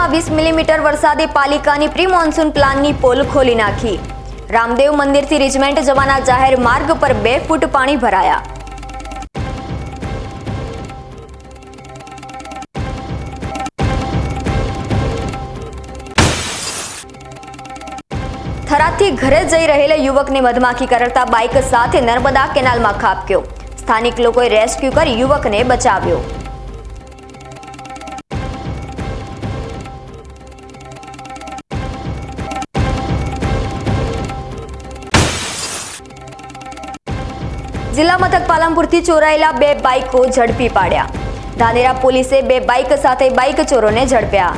ડીસામાં વીસ મિલીમીટર વરસાદે પાલિકાની પ્રી મોન્સૂન પ્લાનની પોલ ખોલી નાખી. રામદેવ મંદિરથી રિજમેન્ટ જવાના જાહેર માર્ગ પર બે ફૂટ પાણી ભરાયા. થરાદથી ઘરે જઈ રહેલા યુવકને મધમાખી કરડતા બાઇક સાથે નર્મદા કેનાલમાં ખાબક્યો. સ્થાનિક લોકોએ રેસ્ક્યુ કરી યુવકને બચાવ્યો. જિલ્લા મથક પાલનપુરથી ચોરાયેલા બે બાઇકો ઝડપી પાડ્યા. ધાનેરા પોલીસે બે બાઇક સાથે બાઇક ચોરોને ઝડપ્યા.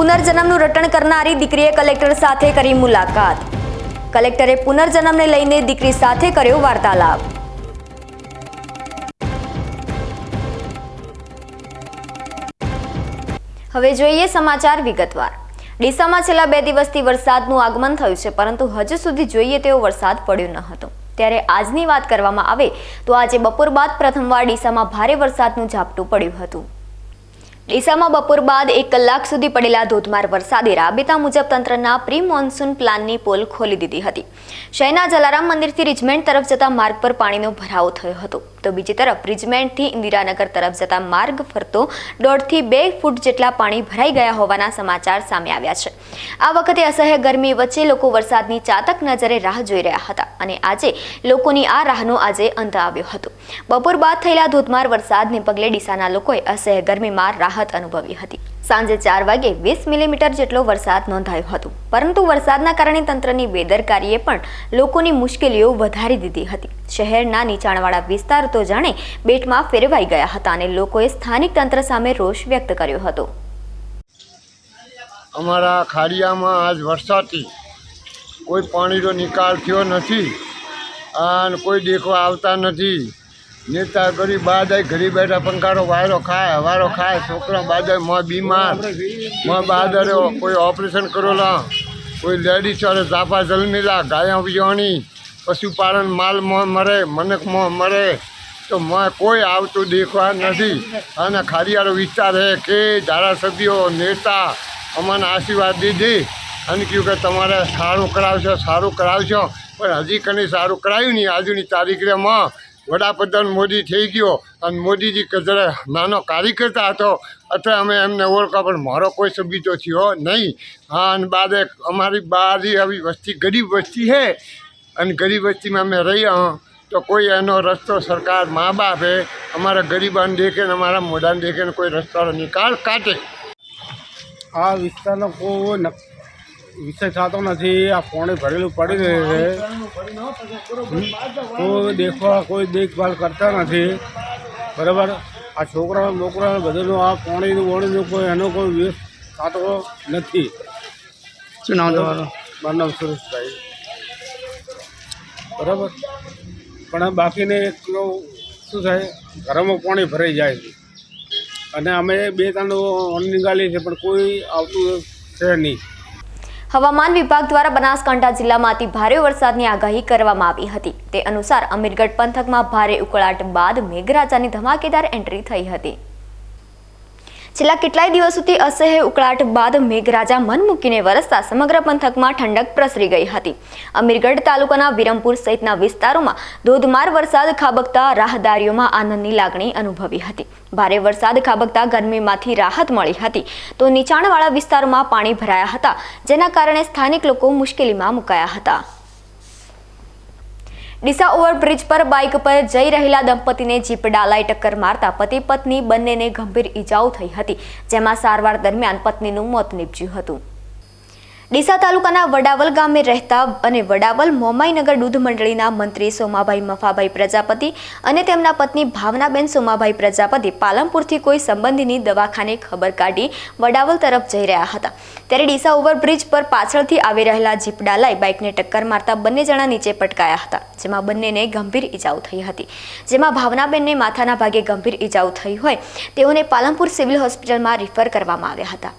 પુનર્જન્મનું રટણ કરનારી દીકરીએ કલેક્ટર સાથે કરી મુલાકાત. કલેક્ટરે પુનર્જન્મને લઈને દીકરી સાથે કર્યો વાર્તાલાપ. હવે જોઈએ સમાચાર વિગતવાર. ડીસામાં છેલ્લા બે દિવસથી વરસાદનું આગમન થયું છે, પરંતુ હજુ સુધી જોઈએ તેવો વરસાદ પડ્યો ન હતો. ત્યારે આજની વાત કરવામાં આવે તો આજે બપોર બાદ પ્રથમવાર ડીસામાં ભારે વરસાદનું ઝાપટું પડ્યું હતું. ડીસામાં બપોર બાદ એક કલાક સુધી પડેલા ધોધમાર વરસાદે રાબેતા મુજબ તંત્રના પ્રી મોન્સૂન પ્લાનની પોલ ખોલી દીધી હતી. શહેરના જલારામ મંદિરથી રિજમેન્ટ તરફ જતા માર્ગ પર પાણીનો ભરાવો થયો હતો. તો બીજી તરફ બ્રિજમેન્ટથી ઇન્દિરાનગર તરફ જતા માર્ગ ફરતો દોઢથી બે ફૂટ જેટલા પાણી ભરાઈ ગયા હોવાના સમાચાર સામે આવ્યા છે. આ વખતે અસહ્ય ગરમી વચ્ચે લોકો વરસાદની ચાતક નજરે રાહ જોઈ રહ્યા હતા અને આજે લોકોની આ રાહનો આજે અંત આવ્યો હતો. બપોર બાદ થયેલા ધોધમાર વરસાદને પગલે ડીસાના લોકોએ અસહ્ય ગરમીમાં રાહત અનુભવી હતી. સાંજે ચાર વાગે વીસ મિલીમીટર જેટલો વરસાદ નોંધાયો હતો. પરંતુ વરસાદના કારણે તંત્રની બેદરકારીએ પણ લોકોની મુશ્કેલીઓ વધારી દીધી હતી. શહેરના નીચાણવાળા વિસ્તાર તો જાણે બેટમાં ફેરવાઈ ગયા હતા અને લોકોએ સ્થાનિક તંત્ર સામે રોષ વ્યક્ત કર્યો હતો. અમારા ખાડિયામાં આજ વરસાદથી કોઈ પાણીનો નિકાલ થયો નથી અને કોઈ દેખવા આવતા નથી. નેતા ગરીબ બાદાય ઘરી બેઠા પંખારો વાયરો ખાય હવારો ખાય, છોકરા બાદાયમાં બીમાર. માં બાદરે કોઈ ઓપરેશન કરેલા, કોઈ લેડીઝ વાળે ઝાપા જલમેલા, ગાયા વિયાણી, પશુપાલન માલ મોં મરે, મનક મોં મરે, તો માં કોઈ આવતું દેખવા નથી. અને ખારીયારો વિસ્તાર હે કે ધારાસભ્યો, નેતા અમને આશીર્વાદ દીધી અને કહ્યું કે તમારે સારું કરાવશો સારું કરાવશો. પણ હજી કની સારું કરાયું નહીં, આજની તારીખમાં વડાપ્રધાન મોદી થઈ ગયો અને મોદીજી કચરે નાનો કાર્યકર્તા હતો અત્યારે અમે એમને ઓળખા પણ મારો કોઈ સબીતો થયો નહીં. હા, અને બાદ અમારી બારી આવી વસ્તી, ગરીબ વસ્તી છે. અને ગરીબ વસ્તીમાં અમે રહ્યા, તો કોઈ એનો રસ્તો સરકાર મા બાપે અમારા ગરીબાને દેખે ને અમારા મોઢાને દેખે ને કોઈ રસ્તાનો નિકાલ કાઢે. આ વિસ્તારનો કોઈ વિષય થતો નથી આ પાણી ભરેલું પડી રહ્યું છે. કોઈ દેખવા કોઈ દેખભાલ કરતા નથી. બરાબર? આ છોકરા બોકરા બધાનું આ પાણીનું વણીનું કોઈ એનો કોઈ વેસ થતો નથી. શું નામ તમારું? મારું નામ સુરેશભાઈ. બરાબર? પણ બાકીને એક શું થાય ઘરમાં પાણી ભરાઈ જાય છે. અને અમે બે ત્રણ નીકાળીએ છીએ પણ કોઈ આવતું છે નહીં. હવામાન વિભાગ દ્વારા બનાસકાંઠા જિલ્લામાં અતિ ભારે વરસાદની આગાહી કરવામાં આવી હતી. તે અનુસાર અમીરગઢ પંથકમાં ભારે ઉકળાટ બાદ મેઘરાજાની ધમાકેદાર એન્ટ્રી થઈ હતી. છેલ્લા કેટલાય દિવસોથી અસહ્ય ઉકળાટ બાદ મેઘરાજા મન મૂકીને વરસતા સમગ્ર પંથકમાં ઠંડક પ્રસરી ગઈ હતી. અમીરગઢ તાલુકાના વિરમપુર સહિતના વિસ્તારોમાં ધોધમાર વરસાદ ખાબકતા રાહદારીઓમાં આનંદની લાગણી અનુભવી હતી. ભારે વરસાદ ખાબકતા ગરમીમાંથી રાહત મળી હતી. તો નીચાણવાળા વિસ્તારોમાં પાણી ભરાયા હતા, જેના કારણે સ્થાનિક લોકો મુશ્કેલીમાં મુકાયા હતા. ડીસા ઓવરબ્રિજ પર બાઇક પર જઈ રહેલા દંપતીને જીપ ટક્કર મારતા પતિ પત્ની બંનેને ગંભીર ઈજાઓ થઈ હતી, જેમાં સારવાર દરમિયાન પત્નીનું મોત નીપજ્યું હતું. ડીસા તાલુકાના વડાવલ ગામે રહેતા અને વડાવલ મોમાઈનગર દૂધ મંડળીના મંત્રી સોમાભાઈ મફાભાઈ પ્રજાપતિ અને તેમના પત્ની ભાવનાબેન સોમાભાઈ પ્રજાપતિ પાલનપુરથી કોઈ સંબંધીની દવાખાને ખબર કાઢી વડાવલ તરફ જઈ રહ્યા હતા. ત્યારે ડીસા ઓવરબ્રિજ પર પાછળથી આવી રહેલા જીપડા લઈ બાઇકને ટક્કર મારતા બંને જણા નીચે પટકાયા હતા, જેમાં બંનેને ગંભીર ઈજાઓ થઈ હતી. જેમાં ભાવનાબેનને માથાના ભાગે ગંભીર ઈજાઓ થઈ હોય તેઓને પાલનપુર સિવિલ હોસ્પિટલમાં રિફર કરવામાં આવ્યા હતા.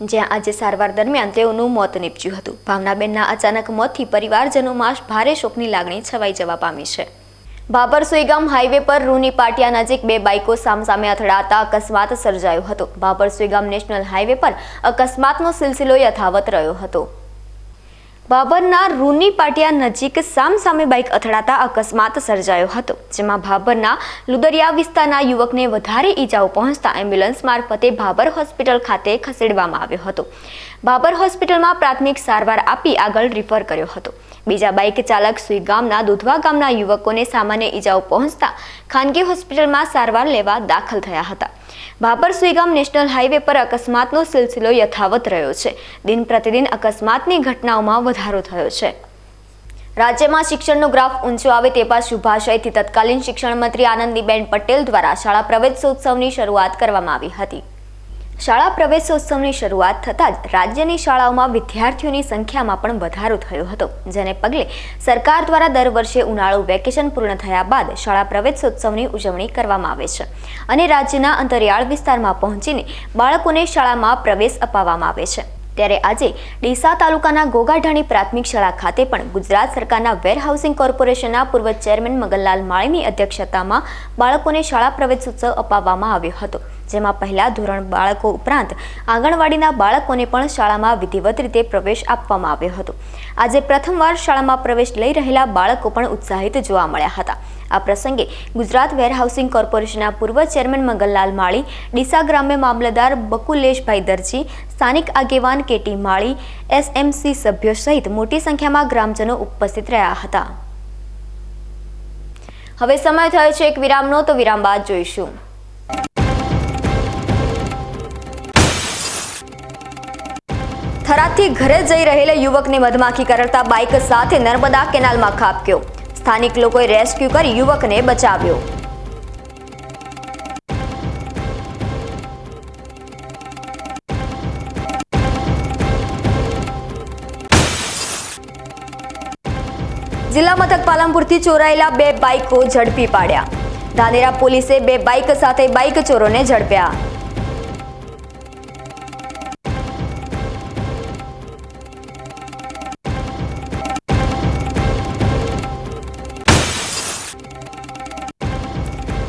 જ્યાં આજે સારવાર દરમિયાન તેઓનું મોત નીપજ્યું હતું. ભાવનાબેનના અચાનક મોતથી પરિવારજનોમાં ભારે શોકની લાગણી છવાઈ જવા પામી છે. બાબર સુઈગામ હાઈવે પર રૂની પાટિયા નજીક બે બાઇકો સામસામે અથડાતા અકસ્માત સર્જાયો હતો. બાબર સુઈગામ નેશનલ હાઈવે પર અકસ્માતનો સિલસિલો યથાવત રહ્યો હતો. બાબરના રૂની પાટિયા નજીક સામસામે બાઇક અથડાતા અકસ્માત સર્જાયો હતો, જેમાં ભાભરના લુદરિયા વિસ્તારના યુવકને વધારે ઈજાઓ પહોંચતા એમ્બ્યુલન્સ મારફતે ભાભર હોસ્પિટલ ખાતે ખસેડવામાં આવ્યો હતો. ભાભર હોસ્પિટલમાં પ્રાથમિક સારવાર આપી આગળ રિફર કર્યો હતો. બીજા બાઇક ચાલક સુઈ ગામના દુધવા ગામના યુવકોને સામાન્ય ઈજાઓ પહોંચતા ખાનગી હોસ્પિટલમાં સારવાર લેવા દાખલ થયા હતા. ભાભર સુઈગામ નેશનલ હાઈવે પર અકસ્માતનો સિલસિલો યથાવત રહ્યો છે. દિન પ્રતિદિન અકસ્માતની ઘટનાઓમાં વધારો થયો છે. રાજ્યમાં શિક્ષણનો ગ્રાફ ઊંચો આવે તે બાદ શુભાશયથી તત્કાલીન શિક્ષણ મંત્રી આનંદીબેન પટેલ દ્વારા શાળા પ્રવેશોત્સવની શરૂઆત કરવામાં આવી હતી. શાળા પ્રવેશોત્સવની શરૂઆત થતાં જ રાજ્યની શાળાઓમાં વિદ્યાર્થીઓની સંખ્યામાં પણ વધારો થયો હતો, જેને પગલે સરકાર દ્વારા દર વર્ષે ઉનાળુ વેકેશન પૂર્ણ થયા બાદ શાળા પ્રવેશોત્સવની ઉજવણી કરવામાં આવે છે અને રાજ્યના અંતરિયાળ વિસ્તારમાં પહોંચીને બાળકોને શાળામાં પ્રવેશ અપાવવામાં આવે છે. ત્યારે આજે ડીસા તાલુકાના ગોગાઢાણી પ્રાથમિક શાળા ખાતે પણ ગુજરાત સરકારના વેરહાઉસિંગ કોર્પોરેશનના પૂર્વ ચેરમેન મગનલાલ માળીની અધ્યક્ષતામાં બાળકોને શાળા પ્રવેશોત્સવ અપાવવામાં આવ્યો હતો. જેમાં પહેલા ધોરણ બાળકો ઉપરાંત આંગણવાડીના બાળકોને પણ શાળામાં વિધિવત રીતે પ્રવેશ આપવામાં આવ્યો હતો. આજે પ્રથમવાર શાળામાં પ્રવેશ લઈ રહેલા બાળકો પણ ઉત્સાહિત જોવા મળ્યા હતા. આ પ્રસંગે ગુજરાત વેરહાઉસિંગ કોર્પોરેશનના પૂર્વ ચેરમેન મંગલલાલ માળી, ડીસા ગ્રામ્ય મામલતદાર બકુલેશભાઈ દરજી, સ્થાનિક આગેવાન કેટી માળી, એસએમસી સભ્યો સહિત મોટી સંખ્યામાં ગ્રામજનો ઉપસ્થિત રહ્યા હતા. હવે સમય થયો છે એક વિરામનો, તો વિરામ બાદ જોઈશું. થરાદથી ઘરે જઈ રહેલા યુવકને મધમાખી કરડતા બાઇક સાથે નર્મદા કેનાલમાં ખાબક્યો. સ્થાનિક લોકોએ રેસ્ક્યુ કરી યુવકને બચાવ્યો. જિલ્લા મથક પાલનપુરથી ચોરાયેલા બે બાઇકો ઝડપી પાડ્યા. ધાનેરા પોલીસે બે બાઇક સાથે બાઇક ચોરોને ઝડપ્યા.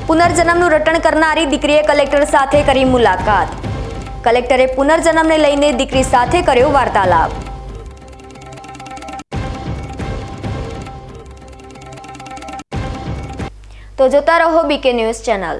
પુનર્જન્મનું રટણ કરનારી દીકરીએ કલેક્ટર સાથે કરી મુલાકાત. કલેક્ટરે પુનર્જન્મને લઈને દીકરી સાથે કર્યો વાર્તાલાપ. તો જોતા રહો BK news channel.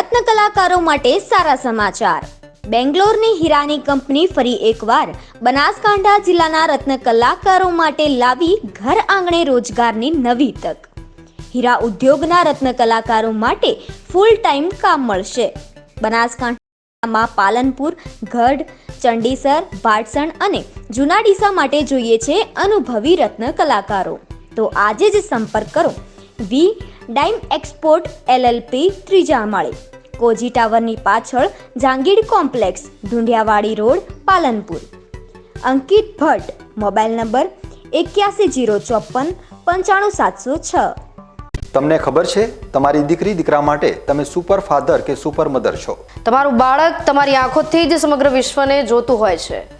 રત્ન કલાકારો માટે સારા સમાચાર. બેંગ્લોરની હીરાની કંપની ફરી એકવાર બનાસકાંઠા જિલ્લાના રત્ન કલાકારો માટે લાવી ઘર આંગણે રોજગારની નવી તક. હીરા ઉદ્યોગના રત્ન કલાકારો માટે ફૂલ ટાઈમ કામ મળશે. બનાસકાંઠામાં પાલનપુર, ગઢ, ચંડીસર ભાટસણ અને જૂના ડીસા માટે જોઈએ છે અનુભવી રત્ન કલાકારો. તો આજે જ સંપર્ક કરો વી ડાઇમ એક્સપોર્ટ એલએલપી ત્રીજા માળે. કોજી ટાવરની પાછળ Jangid complex Dhundiyawadi road Palanpur. Ankit Bhatt mobile number એક્યાસી જીરો ચોપન પંચાણું સાતસો છ. તમને ખબર છે તમારી દીકરી દીકરા માટે તમે સુપર ફાધર કે સુપર મધર છો? તમારું બાળક તમારી આંખોથી જ સમગ્ર વિશ્વને જોતું હોય છે.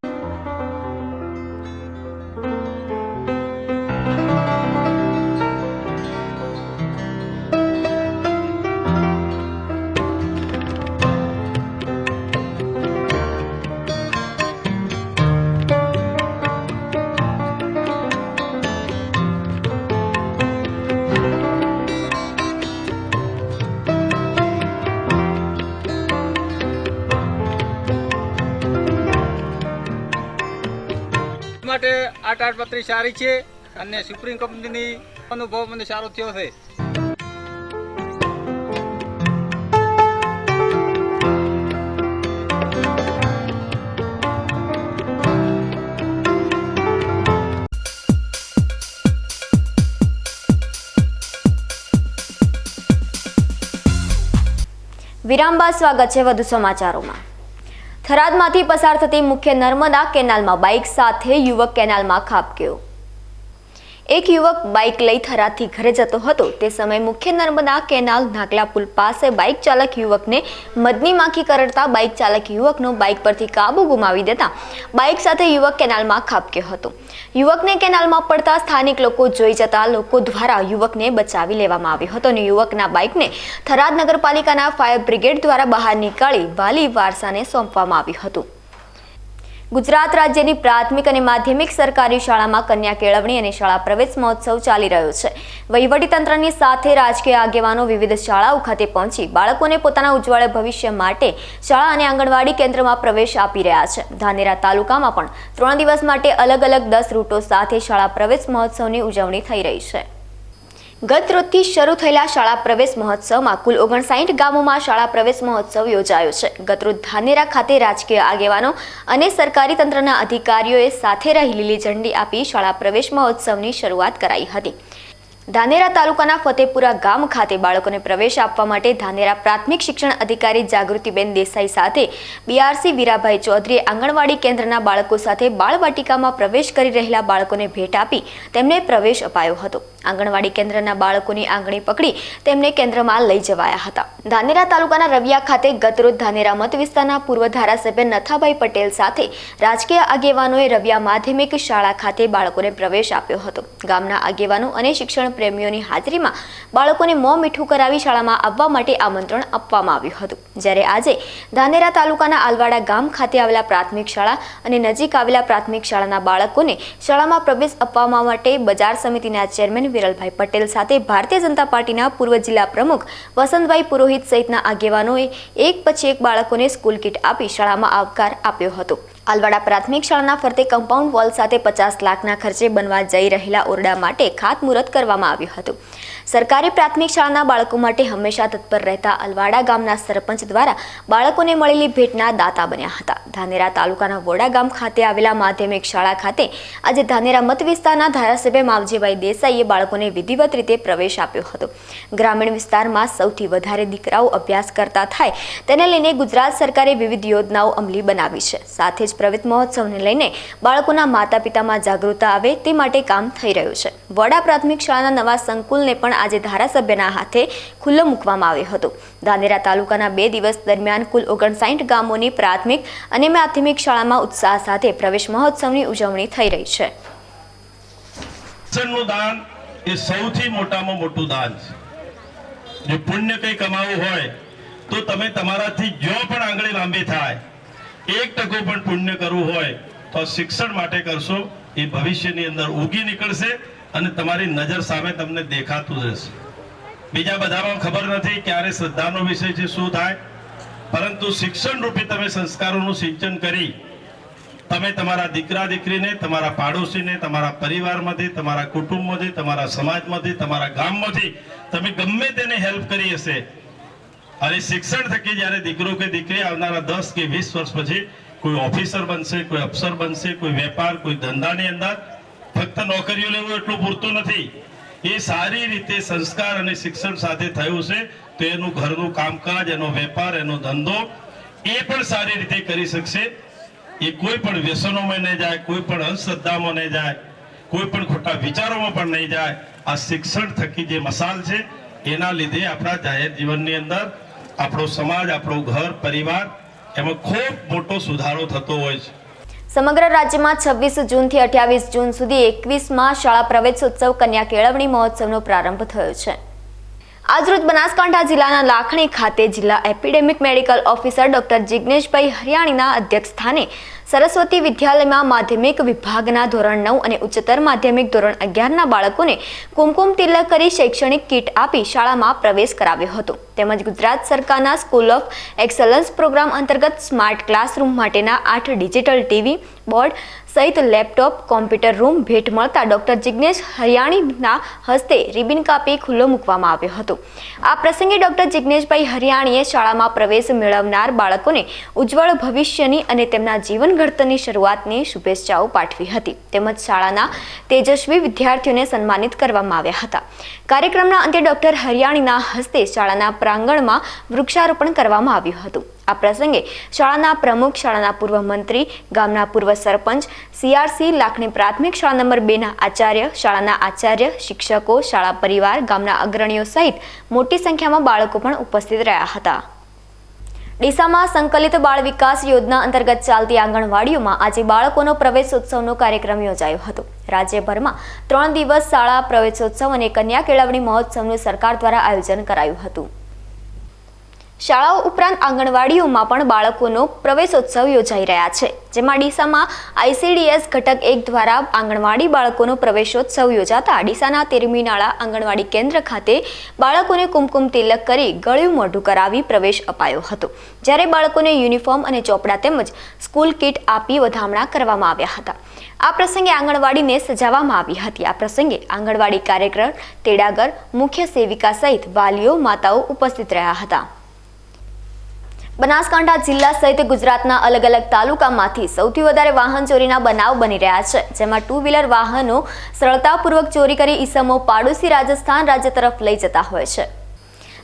સારી છે અને સુપ્રીમ કંપનીની અનુભવ મને સારો થયો છે. વિરામ બાદ સ્વાગત છે વધુ સમાચારોમાં. થરાદમાંથી પસાર થતી મુખ્ય નર્મદા કેનાલમાં બાઇક સાથે યુવક કેનાલમાં ખાબક્યો. એક યુવક બાઇક લઈ થરાદથી ઘરે જતો હતો. તે સમયે મુખ્ય નર્મદા કેનાલ નાગલા પુલ પાસે બાઇક ચાલક યુવકને મદની માખી કરડતા બાઇક ચાલક યુવકનો બાઇક પરથી કાબુ ગુમાવી દેતા બાઇક સાથે યુવક કેનાલમાં ખાબક્યો હતો. યુવકને કેનાલમાં પડતા સ્થાનિક લોકો જોઈ જતા લોકો દ્વારા યુવકને બચાવી લેવામાં આવ્યો હતો અને યુવકના બાઇકને થરાદ નગરપાલિકાના ફાયર બ્રિગેડ દ્વારા બહાર નીકાળી વાલી વારસાને સોંપવામાં આવ્યું હતું. ગુજરાત રાજ્યની પ્રાથમિક અને માધ્યમિક સરકારી શાળામાં કન્યા કેળવણી અને શાળા પ્રવેશ મહોત્સવ ચાલી રહ્યો છે. વહીવટીતંત્રની સાથે રાજકીય આગેવાનો વિવિધ શાળાઓ ખાતે પહોંચી બાળકોને પોતાના ઉજ્જવળ ભવિષ્ય માટે શાળા અને આંગણવાડી કેન્દ્રમાં પ્રવેશ આપી રહ્યા છે. ધાનેરા તાલુકામાં પણ ત્રણ દિવસ માટે અલગ અલગ દસ રૂટો સાથે શાળા પ્રવેશ મહોત્સવની ઉજવણી થઈ રહી છે. ગત રોજથી શરૂ થયેલા શાળા પ્રવેશ મહોત્સવમાં કુલ ઓગણસાઠ ગામોમાં શાળા પ્રવેશ મહોત્સવ યોજાયો છે. ગતરોજ ધાનેરા ખાતે રાજકીય આગેવાનો અને સરકારી તંત્રના અધિકારીઓએ સાથે રહી લીલી ઝંડી આપી શાળા પ્રવેશ મહોત્સવની શરૂઆત કરાઈ હતી. ધાનેરા તાલુકાના ફતેપુરા ગામ ખાતે બાળકોને પ્રવેશ આપવા માટે ધાનેરા પ્રાથમિક શિક્ષણ અધિકારી જાગૃતિબેન દેસાઈ સાથે બીઆરસી વીરાભાઈ ચૌધરીએ આંગણવાડી કેન્દ્રના બાળકો સાથે બાળવાટિકામાં પ્રવેશ કરી રહેલા બાળકોને ભેટ આપી તેમને પ્રવેશ અપાયો હતો. આંગણવાડી કેન્દ્રના બાળકોની આંગણી પકડી તેમને કેન્દ્રમાં લઈ જવાયા હતા. ધાનેરા તાલુકાના રવિયા ખાતે ગતરોજ ધાનેરા મત વિસ્તારના પૂર્વ ધારાસભ્ય નથાભાઈ પટેલ સાથે રાજકીય આગેવાનોએ રવિયા માધ્યમિક શાળા ખાતે બાળકોને પ્રવેશ આપ્યો હતો. ગામના આગેવાનો અને શિક્ષણ પ્રેમીઓની હાજરીમાં બાળકોને મોં મીઠું કરાવી શાળામાં આવવા માટે આમંત્રણ આપવામાં આવ્યું હતું. જ્યારે આજે ધાનેરા તાલુકાના આલવાડા ગામ ખાતે આવેલા પ્રાથમિક શાળા અને નજીક આવેલા પ્રાથમિક શાળાના બાળકોને શાળામાં પ્રવેશ આપવા માટે બજાર સમિતિના ચેરમેન વિરલભાઈ પટેલ સાથે ભારતીય જનતા પાર્ટીના પૂર્વ જિલ્લા પ્રમુખ વસંતભાઈ પુરોહિત સહિતના આગેવાનોએ એક પછી એક બાળકોને સ્કૂલ કીટ આપી શાળામાં આવકાર આપ્યો હતો. આલવાડા પ્રાથમિક શાળાના ફરતે કમ્પાઉન્ડ વોલ સાથે પચાસ લાખના ખર્ચે બનવા જઈ રહેલા ઓરડા માટે ખાતમુહૂર્ત કરવામાં આવ્યું હતું. સરકારી પ્રાથમિક શાળાના બાળકો માટે હંમેશા તત્પર રહેતા અલવાડા ગામના સરપંચ દ્વારા બાળકોને મળેલી ભેટના દાતા બન્યા હતા. ધાનેરા તાલુકાના વોડા ગામ ખાતે આવેલા માધ્યમિક શાળા ખાતે આજે ધાનેરા મત વિસ્તારના ધારાસભ્ય માવજીભાઈ દેસાઈએ બાળકોને વિધિવત રીતે પ્રવેશ આપ્યો હતો. ગ્રામીણ વિસ્તારમાં સૌથી વધારે દીકરાઓ અભ્યાસ કરતા થાય તેને લઈને ગુજરાત સરકારે વિવિધ યોજનાઓ અમલી બનાવી છે. સાથે જ પ્રવિત મહોત્સવને લઈને બાળકોના માતા પિતામાં જાગૃતતા આવે તે માટે કામ થઈ રહ્યું છે. વડા પ્રાથમિક શાળાના નવા સંકુલને પણ આજે ધારાસભ્યના હાથે ખુલ્લો મૂકવામાં આવ્યો હતો. ધાનેરા તાલુકાના બે દિવસ દરમિયાન કુલ ઓગણસાઠ ગામોની પ્રાથમિક અને માધ્યમિક શાળામાં ઉત્સાહ સાથે પ્રવેશ મહોત્સવની ઉજવણી થઈ રહી છે. એ સૌથી મોટામાં મોટું દાન છે. જો પુણ્ય કંઈ કમાવું હોય, તો તમે તમારાથી જો પણ આંગળી લાંબી થાય, એક ટકો પણ પુણ્ય કરવું હોય, તો શિક્ષણ માટે કરશો, એ ભવિષ્યની અંદર ઉગી નીકળશે અને તમારી નજર સામે તમને દેખાતું રહેશે. બીજા બધામાં ખબર નથી ક્યારે શ્રદ્ધાનો વિષય છે, શું થાય. પરંતુ શિક્ષણ રૂપે તમે સંસ્કારોનું સિંચન કરી, તમે તમારા દીકરા દીકરીને, તમારા પાડોશીને, તમારા પરિવારમાંથી, તમારા કુટુંબમાંથી, તમારા સમાજમાંથી, તમારા ગામમાંથી, તમે ગમે તેને હેલ્પ કરી હશે. અને શિક્ષણ થકી જ્યારે દીકરો કે દીકરી આવનારા દસ કે વીસ વર્ષ પછી કોઈ ઓફિસર બનશે, કોઈ અફસર બનશે, કોઈ વેપાર, કોઈ ધંધાની અંદર ફક્ત નોકરીઓ લેવું એટલું પૂરતું નથી. એ સારી રીતે સંસ્કાર અને શિક્ષણ સાથે થયું છે, તો એનું ઘરનું કામકાજ, એનો વેપાર, એનો ધંધો એ પણ સારી રીતે કરી શકશે. એ કોઈ પણ વ્યસનોમાં નહીં જાય, કોઈ પણ અંધશ્રદ્ધામાં નહીં જાય, કોઈ પણ ખોટા વિચારોમાં પણ નહીં જાય. આ શિક્ષણ થકી જે મસાલ છે, એના લીધે આપણા જાહેર જીવનની અંદર આપણો સમાજ, આપણું ઘર, પરિવાર એમાં ખૂબ મોટો સુધારો થતો હોય છે. સમગ્ર રાજ્યમાં છવ્વીસ જૂનથી અઠ્યાવીસ જૂન સુધી એકવીસમાં શાળા પ્રવેશોત્સવ કન્યા કેળવણી મહોત્સવનો પ્રારંભ થયો છે. આજરોજ બનાસકાંઠા જિલ્લાના લાખણી ખાતે જિલ્લા એપિડેમિક મેડિકલ ઓફિસર ડોક્ટર જિગ્નેશભાઈ હરિયાણીના અધ્યક્ષ સ્થાને સરસ્વતી વિદ્યાલયમાં માધ્યમિક વિભાગના ધોરણ નવ અને ઉચ્ચતર માધ્યમિક ધોરણ અગિયારના બાળકોને કુમકુમ તિલક કરી શૈક્ષણિક કીટ આપી શાળામાં પ્રવેશ કરાવ્યો હતો. તેમજ ગુજરાત સરકારના સ્કૂલ ઓફ એક્સલન્સ પ્રોગ્રામ અંતર્ગત સ્માર્ટ ક્લાસરૂમ માટેના આઠ ડિજિટલ ટીવી બોર્ડ સહિત લેપટોપ, કોમ્પ્યુટર રૂમ, ભેટ મળતા ડોક્ટર જિગ્નેશ હરિયાણીના હસ્તે રિબિન કાપી ખુલ્લો મૂકવામાં આવ્યો હતો. આ પ્રસંગે ડોક્ટર જિગ્નેશભાઈ હરિયાણીએ શાળામાં પ્રવેશ મેળવનાર બાળકોને ઉજ્જવળ ભવિષ્યની અને તેમના જીવન ઘડતરની શરૂઆતની શુભેચ્છાઓ પાઠવી હતી. તેમજ શાળાના તેજસ્વી વિદ્યાર્થીઓને સન્માનિત કરવામાં આવ્યા હતા. કાર્યક્રમના અંતે ડોક્ટર હરિયાણીના હસ્તે શાળાના પ્રાંગણમાં વૃક્ષારોપણ કરવામાં આવ્યું હતું. આ પ્રસંગે શાળાના પ્રમુખ, શાળાના પૂર્વ મંત્રી, ગામના પૂર્વ સરપંચ સીઆરસી લાખણી પ્રાથમિક શાળા નંબર બેના આચાર્ય, શાળાના આચાર્ય, શિક્ષકો, શાળા પરિવાર, ગામના અગ્રણીઓ સહિત મોટી સંખ્યામાં બાળકો પણ ઉપસ્થિત રહ્યા હતા. ડીસામાં સંકલિત બાળ વિકાસ યોજના અંતર્ગત ચાલતી આંગણવાડીઓમાં આજે બાળકોનો પ્રવેશોત્સવનો કાર્યક્રમ યોજાયો હતો. રાજ્યભરમાં ત્રણ દિવસ શાળા પ્રવેશોત્સવ અને કન્યા કેળવણી મહોત્સવનું સરકાર દ્વારા આયોજન કરાયું હતું. શાળાઓ ઉપરાંત આંગણવાડીઓમાં પણ બાળકોનો પ્રવેશોત્સવ યોજાઈ રહ્યા છે, જેમાં ડીસામાં આઈસીડીએસ ઘટક એક દ્વારા આંગણવાડી બાળકોનો પ્રવેશોત્સવ યોજાતા ડીસાના તેરમીનાળા આંગણવાડી કેન્દ્ર ખાતે બાળકોને કુમકુમ તિલક કરી ગળ્યું મોઢું કરાવી પ્રવેશ અપાયો હતો, જ્યારે બાળકોને યુનિફોર્મ અને ચોપડા તેમજ સ્કૂલ કીટ આપી વધામણા કરવામાં આવ્યા હતા. આ પ્રસંગે આંગણવાડીને સજાવવામાં આવી હતી. આ પ્રસંગે આંગણવાડી કાર્યક્રમ તેડાગર, મુખ્ય સેવિકા સહિત વાલીઓ, માતાઓ ઉપસ્થિત રહ્યા હતા. બનાસકાંઠા જિલ્લા સહિત ગુજરાતના અલગ અલગ તાલુકામાંથી સૌથી વધારે વાહન ચોરીના બનાવ બની રહ્યા છે, જેમાં ટુ વ્હીલર વાહનો સરળતાપૂર્વક ચોરી કરી ઈસમો પાડોશી રાજસ્થાન રાજ્ય તરફ લઈ જતા હોય છે.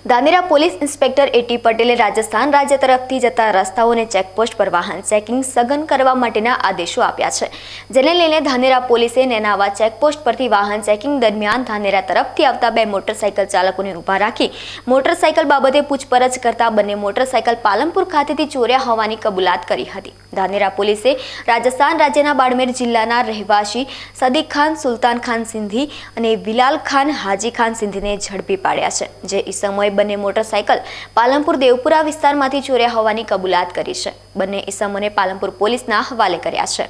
ધાનેરા પોલીસ ઇન્સ્પેક્ટર એટી પટેલે રાજસ્થાન રાજ્ય તરફથી જતા રસ્તાઓને ચેકપોસ્ટ પર વાહન ચેકિંગ સઘન કરવા માટેના આદેશો આપ્યા છે. જેને લઈને ધાનેરા પોલીસે નેનાવા ચેકપોસ્ટ પરથી વાહન ચેકિંગ દરમિયાન ધાનેરા તરફથી આવતા બે મોટરસાઇકલ ચાલકોને ઊભા રાખી મોટરસાઇકલ બાબતે પૂછપરછ કરતા બંને મોટરસાઇકલ પાલનપુર ખાતેથી ચોર્યા હોવાની કબૂલાત કરી હતી. ધાનેરા પોલીસે રાજસ્થાન રાજ્યના બાડમેર જિલ્લાના રહેવાસી સદીક ખાન, સુલતાન ખાન સિંધી અને વિલાલ ખાન, હાજી ખાન સિંધીને ઝડપી પાડ્યા છે, જે ઈસમોએ બંને મોટરસાયકલ પાલનપુર દેવપુરા વિસ્તારમાંથી ચોર્યા હોવાની કબૂલાત કરી છે. બંને ઈસમોને પાલનપુર પોલીસના હવાલે કર્યા છે.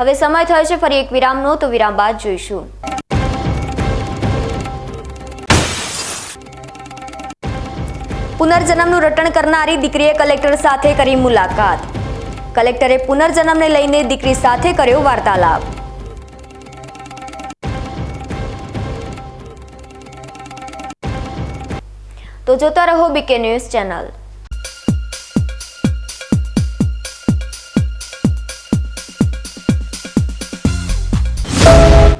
હવે સમય થયો છે ફરી એક વિરામનો, તો વિરામ બાદ જોઈશું. પુનર્જન્મનું રટણ કરનારી દીકરીએ કલેક્ટર સાથે કરી મુલાકાત. કલેક્ટરે પુનર્જન્મને લઈને દીકરી સાથે કર્યો વાર્તાલાપ. તો જોતા રહો BK news channel.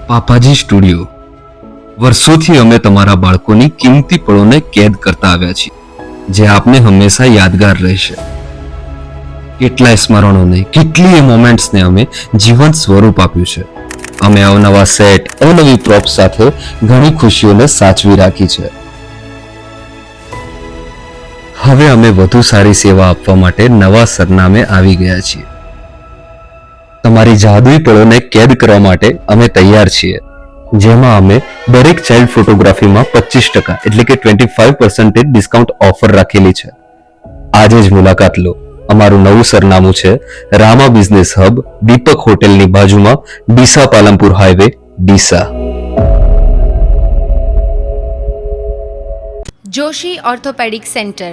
Papaji studio. વર્ષોથી અમે તમારા બાળકોની કિંમતી પળોને કેદ કરતા આવ્યા છીએ, જે આપને હંમેશા યાદગાર રહેશે. કેટલાય સ્મરણોને, કેટલીય મોમેન્ટ્સને અમે જીવંત સ્વરૂપ આપ્યું છે. અમે અવનવા સેટ અવનવી પ્રોપ સાથે ઘણી ખુશીઓને સાચવી રાખી છે. હવે અમે વધુ સારી સેવા આપવા માટે નવા સરનામે આવી ગયા છીએ. તમારી જાદુઈ પળોને કેદ કરવા માટે અમે તૈયાર છીએ, જેમાં અમે દરેક ચાઇલ્ડ ફોટોગ્રાફીમાં પચીસ ટકા એટલે કે twenty five percentage discount offer રાખેલી છે. આજે જ મુલાકાત લો. અમારું નવું સરનામું છે રામા બિઝનેસ હબ, દીપક હોટેલની બાજુમાં, Deesa Palampur highway, Deesa. Joshi orthopaedic centre.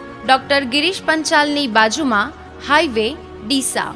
Doctor Girish પંચાલની બાજુમાં હાઈવે ડીસા.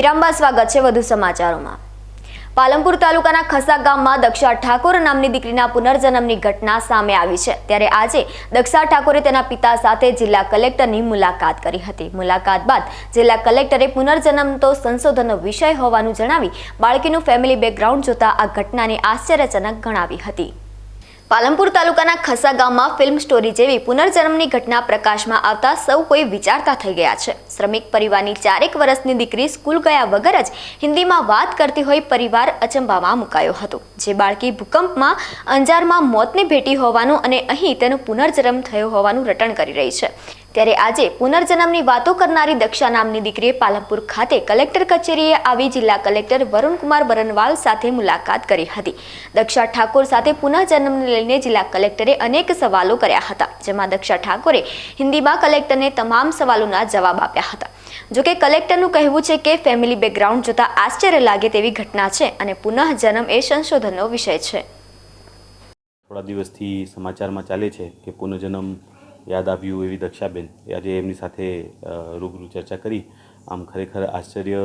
વિરામ બાદ સ્વાગત છે વધુ સમાચારોમાં. પાલનપુર તાલુકાના ખસા ગામમાં દક્ષા ઠાકોર નામની દીકરીના પુનર્જન્મની ઘટના સામે આવી છે. ત્યારે આજે દક્ષા ઠાકોરે તેના પિતા સાથે જિલ્લા કલેક્ટરની મુલાકાત કરી હતી. મુલાકાત બાદ જિલ્લા કલેક્ટરે પુનર્જન્મ તો સંશોધનનો વિષય હોવાનું જણાવી બાળકીનું ફેમિલી બેકગ્રાઉન્ડ જોતા આ ઘટનાને આશ્ચર્યજનક ગણાવી હતી. પાલનપુર તાલુકાના ખસા ગામમાં ફિલ્મ સ્ટોરી જેવી પુનર્જન્મની ઘટના પ્રકાશમાં આવતા સૌ કોઈ વિચારતા થઈ ગયા છે. શ્રમિક પરિવારની ચારેક વર્ષની દીકરી સ્કૂલ ગયા વગર જ હિન્દીમાં વાત કરતી હોય પરિવાર અચંબામાં મુકાયો હતો. જે બાળકી ભૂકંપમાં અંજારમાં મોતને ભેટી હોવાનું અને અહીં તેનો પુનર્જન્મ થયો હોવાનું રટણ કરી રહી છે. ત્યારે આજે પુનર્જન્મની વાતો કરનારી દક્ષા નામની દીકરીએ પાલનપુર ખાતે કલેક્ટર કચેરીએ આવી જિલ્લા કલેક્ટર વરુણકુમાર બરનવાલ સાથે મુલાકાત કરી હતી. દક્ષા ઠાકોર સાથે પુનઃજન્મને લઈને જિલ્લા કલેક્ટરે અનેક સવાલો કર્યા હતા, જેમાં દક્ષા ઠાકોરે હિન્દીમાં કલેક્ટરને તમામ સવાલોના જવાબ આપ્યા હતા. જોકે કલેક્ટરનું કહેવું છે કે ફેમિલી બેકગ્રાઉન્ડ જોતા આશ્ચર્ય લાગે તેવી ઘટના છે અને પુનઃજન્મ એ સંશોધનનો વિષય છે. થોડા દિવસથી સમાચારમાં ચાલે છે કે પુનર્જન્મ યાદ આવ્યું એવી દક્ષાબેન. આજે એમની સાથે રૂબરૂ ચર્ચા કરી. આમ ખરેખર આશ્ચર્ય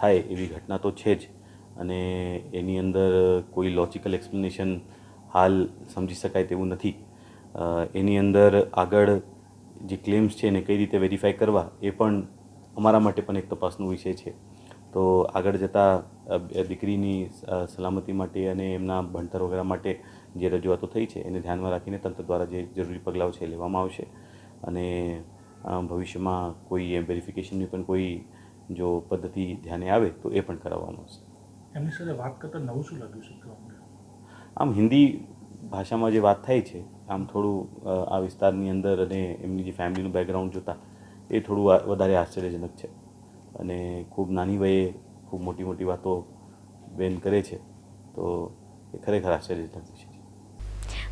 થાય એવી ઘટના તો છે જ. અને એની અંદર કોઈ લોજિકલ એક્સપ્લેનેશન હાલ સમજી શકાય તેવું નથી. એની અંદર આગળ જે ક્લેમ્સ છે એને કઈ રીતે વેરીફાઈ કરવા એ પણ અમારા માટે પણ એક તપાસનો વિષય છે. તો આગળ જતાં દીકરીની સલામતી માટે અને એમના ભણતર વગેરે માટે જે રજૂઆતો થઈ છે એને ધ્યાનમાં રાખીને તંત્ર દ્વારા જે જરૂરી પગલાઓ છે એ લેવામાં આવશે. અને ભવિષ્યમાં કોઈ એ વેરિફિકેશનની પણ કોઈ જો પદ્ધતિ ધ્યાને આવે તો એ પણ કરાવવામાં આવશે. એમની સાથે વાત કરતા નવું શું લાગ્યું છે આમ હિન્દી ભાષામાં જે વાત થાય છે આમ થોડું આ વિસ્તારની અંદર અને એમની જે ફેમિલીનું બેકગ્રાઉન્ડ જોતા એ થોડું વધારે આશ્ચર્યજનક છે. અને ખૂબ નાની વયે ખૂબ મોટી મોટી વાતો બેન કરે છે તો એ ખરેખર આશ્ચર્યજનક છે.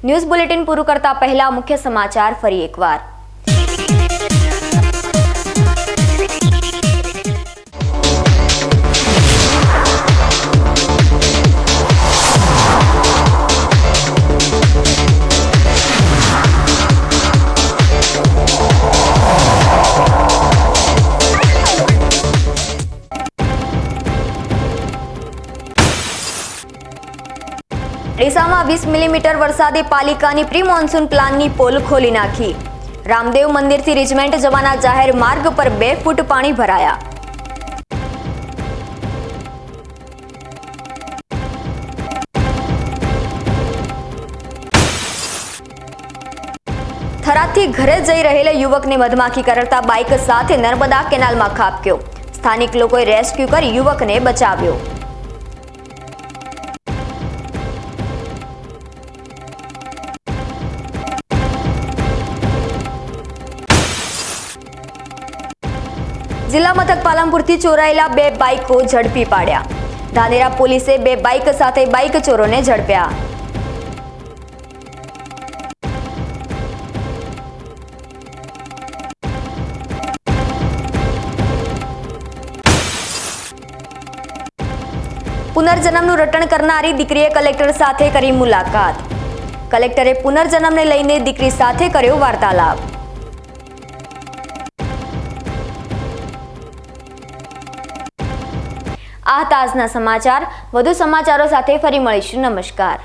ન્યૂઝ બુલેટિન પૂરું કરતા પહેલા મુખ્ય સમાચાર ફરી એકવાર. ડીસામાં વીસ મિલીમીટર વરસાદે પાલિકાની પ્રી મોન્સૂન પ્લાનની પોલ ખોલી નાખી. રામદેવ મંદિરથી રિજમેન્ટ જવાના જાહેર માર્ગ પર બે ફૂટ પાણી ભરાયા. થરાદથી ઘરે જઈ રહેલા યુવકને મધમાખી કરડતા બાઇક સાથે નર્મદા કેનાલમાં ખાબક્યો. સ્થાનિક લોકોએ રેસ્ક્યુ કરી યુવકને બચાવ્યો. જિલ્લા મથક પાલનપુરથી ચોરાયેલા બે બાઇકો ઝડપી પાડ્યા. ધાનેરા પોલીસે બે બાઇક સાથે બાઇક ચોરોને ઝડપ્યા. પુનર્જન્મનું રટણ કરનારી દીકરીએ કલેક્ટર સાથે કરી મુલાકાત. કલેક્ટરે પુનર્જન્મને લઈને દીકરી સાથે કર્યો વાર્તાલાપ. આ તાજના સમાચાર. વધુ સમાચારો સાથે ફરી મળીશું. નમસ્કાર.